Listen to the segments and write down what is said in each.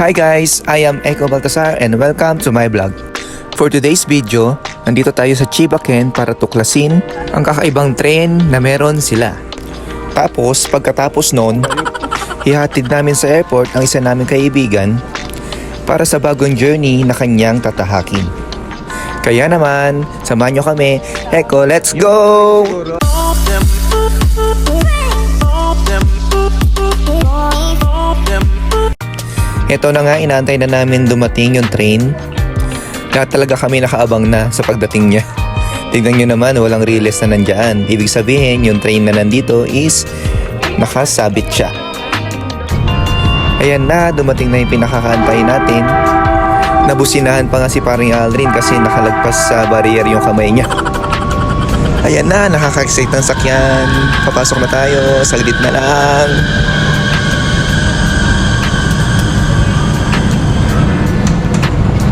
Hi guys, I am Eko Baltasar and welcome to my vlog. For today's video, nandito tayo sa Chibaken para tuklasin ang kakaibang train na meron sila. Tapos, pagkatapos noon, hihatid namin sa airport ang isa naming kaibigan para sa bagong journey na kanyang tatahakin. Kaya naman, samahan nyo kami. Eko, let's go! Ito na nga, inaantay na namin dumating yung train. Lahat talaga kami nakaabang na sa pagdating niya. Tignan nyo naman, walang riles na nandyan. Ibig sabihin, yung train na nandito is nakasabit siya. Ayan na, dumating na yung pinakakaantay natin. Nabusinahan pa nga si paring Aldrin kasi nakalagpas sa barrier yung kamay niya. Ayan na, nakaka-excite ng sakyan. Papasok na tayo, saglit na lang.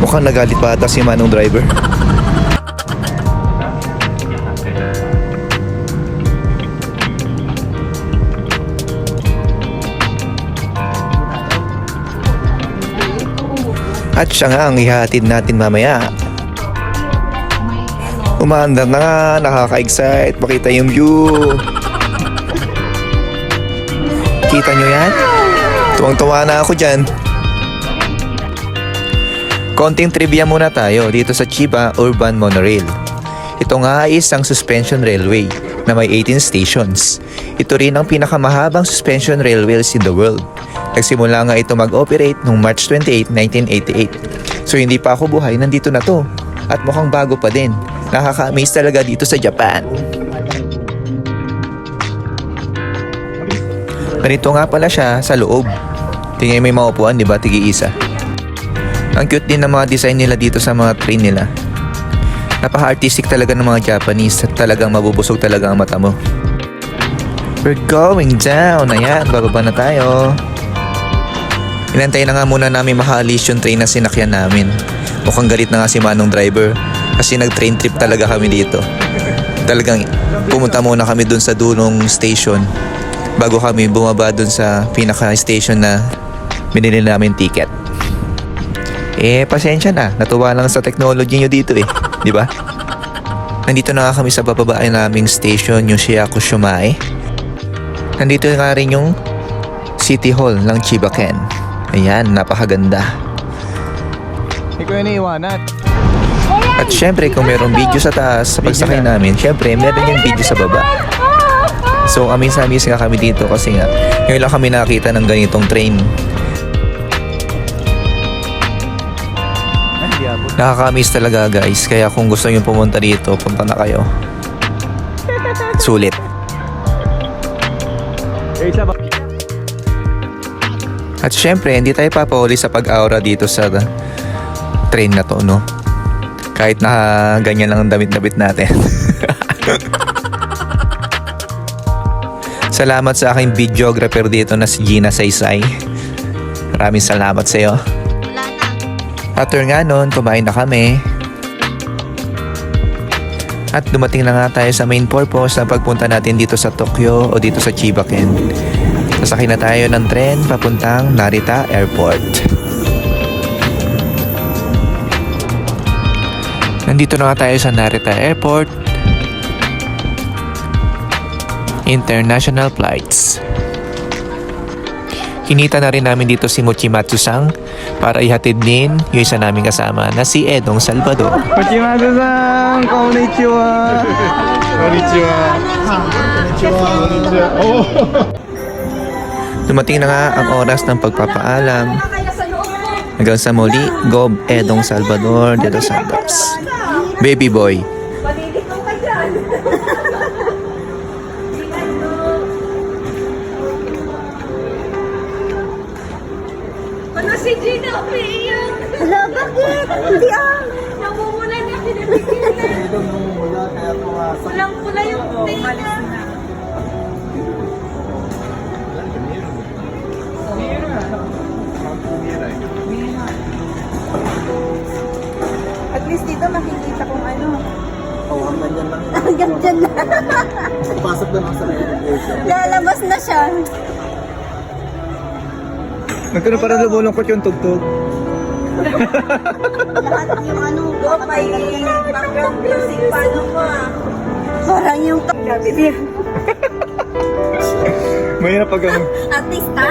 Mukhang nagalit pa ata si Manong driver. At siya nga ang ihatid natin mamaya. Umaandar na nga, nakaka-excite, pakita yung view. Kita nyo yan? Tuwang-tuwa na ako dyan. Konting trivia muna tayo dito sa Chiba Urban Monorail. Ito nga ay isang suspension railway na may 18 stations. Ito rin ang pinakamahabang suspension railways in the world. Nagsimula nga ito mag-operate noong March 28, 1988. So hindi pa ako buhay, nandito na to. At mukhang bago pa din. Nakaka-amaze talaga dito sa Japan. Ganito nga pala siya sa loob. Tingnan mo yung mga upuan, di ba? Tigi-isa. Ang cute din ng mga design nila dito sa mga train nila. Napaka-artistic talaga ng mga Japanese at talagang mabubusog talaga ang mata mo. We're going down. Ayan, bababa na tayo. Inantay na nga muna namin makaalis yung train na sinakyan namin. Mukhang galit na nga si Manong driver kasi nag-train trip talaga kami dito. Talagang pumunta muna kami dun sa dulong station bago kami bumaba dun sa pinaka-station na binili namin ticket. Eh, pasensya na. Natuwa lang sa technology nyo dito eh. Di ba? Nandito na nga kami sa bababaan naming station, yung Shiyaku Shumai. Nandito nga rin yung City Hall ng Chibaken. Ayan, napakaganda. Hindi ko yan iiwanan. At syempre, kung mayroong video sa taas sa pagsakay namin, syempre, meron yung video sa baba. So, amis-amis nga kami dito kasi nga, ngayon lang kami nakakita ng ganitong train. Abot. Nakakamiss talaga guys, kaya kung gusto nyo pumunta dito, punta na kayo. Sulit. At syempre, hindi tayo papahuli sa pag-aura dito sa train na to, no? Kahit na ganyan lang ang damit-damit natin. salamat sa aking videographer dito na si Gina Saysay. Maraming salamat sa iyo. After nga nun, kumain na kami. At dumating na nga tayo sa main purpose ng pagpunta natin dito sa Tokyo o dito sa Chibaken. Sasakay na tayo ng tren papuntang Narita Airport. Nandito na nga tayo sa Narita Airport. International flights. Kinita na rin namin dito si Mochimatsu-sang para ihatid din yung isa naming kasama na si Edong Salvador. Kochimasu-san! Konnichiwa! Konnichiwa! Konnichiwa! Oh! Dumating na nga ang oras ng pagpapaalam. Hanggang sa muli, Gob Edong Salvador de los Santos. Baby boy. Umiiyak? Hala, bakit? Hindi ah. Namumula na pinabigyan na. Pulang-pula yung tina. At least dito makikita kung ano. Oh, hanggang dyan lang. Hanggang dyan na. Pasok na lang sa reservation. Lalabas na siya. Nagkaroon parang lumulungkot yung tugtog. Lahat yung ano, Oh, may background music pa ano mo ah. parang yung Mahirap pag ano. artista.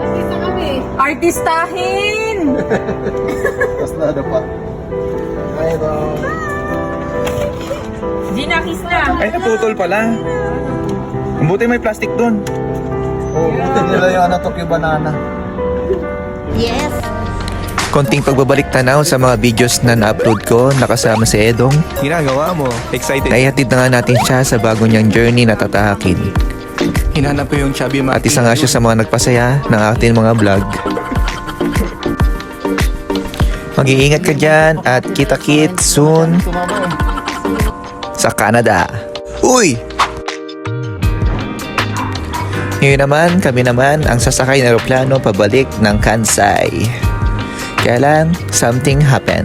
Artista kami. Artistahin! Tapos na ano pa. Ay, no. Ginakis na. Ay, naputol pala. Ang buti may plastic doon. Oo, oh, buti nila yung ano, Tokyo Banana. Yes. Konting pagbabalik tanaw sa mga videos na na-upload ko nakasama si Edong. Ginagawa mo. Excited. Naihatid na nga natin siya sa bago niyang journey na tatahakin. Hinanap ko yung chubby At isa nga siya sa mga nagpasaya ng ating mga vlog. Mag-iingat ka dyan at kita-kit soon sa Canada. Uy! Ngayon naman, kami naman ang sasakay ng aeroplano pabalik ng Kansai. Kaya lang, something happened.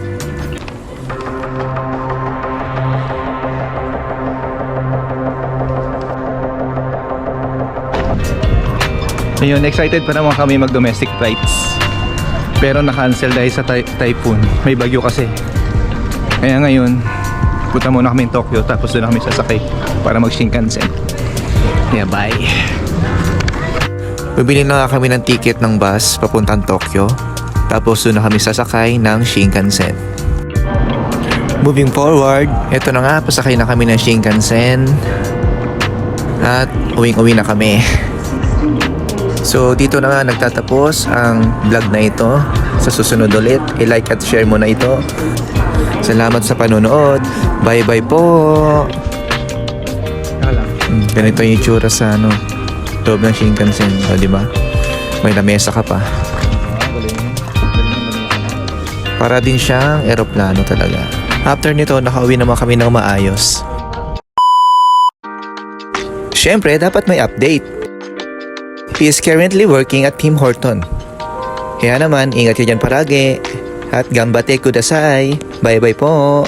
Ayun, excited pa naman kami mag-domestic flights. Pero na-cancel dahil sa ty- typhoon. May bagyo kasi. Kaya ngayon, punta muna kami in Tokyo tapos doon kami sasakay para mag-Shinkansen. Yeah, bye. Bibili na nga kami ng ticket ng bus papuntang Tokyo. Tapos doon na kami sasakay ng Shinkansen. Moving forward, eto na nga, pasakay na kami ng Shinkansen. At uwing-uwi na kami. So dito na nga nagtatapos ang vlog na ito. Sa susunod ulit, i-like at share mo na ito. Salamat sa panonood. Bye-bye po! Saka lang. Mm, ganito yung itsura sa ano, loob ng Shinkansen, o di ba? May lamesa ka pa. Para din siyang eroplano talaga. After nito, nakauwi naman kami ng maayos. Siyempre, dapat may update. He is currently working at Tim Horton. Kaya naman, ingat ka dyan paragi. At gambate kudasai. Bye-bye po.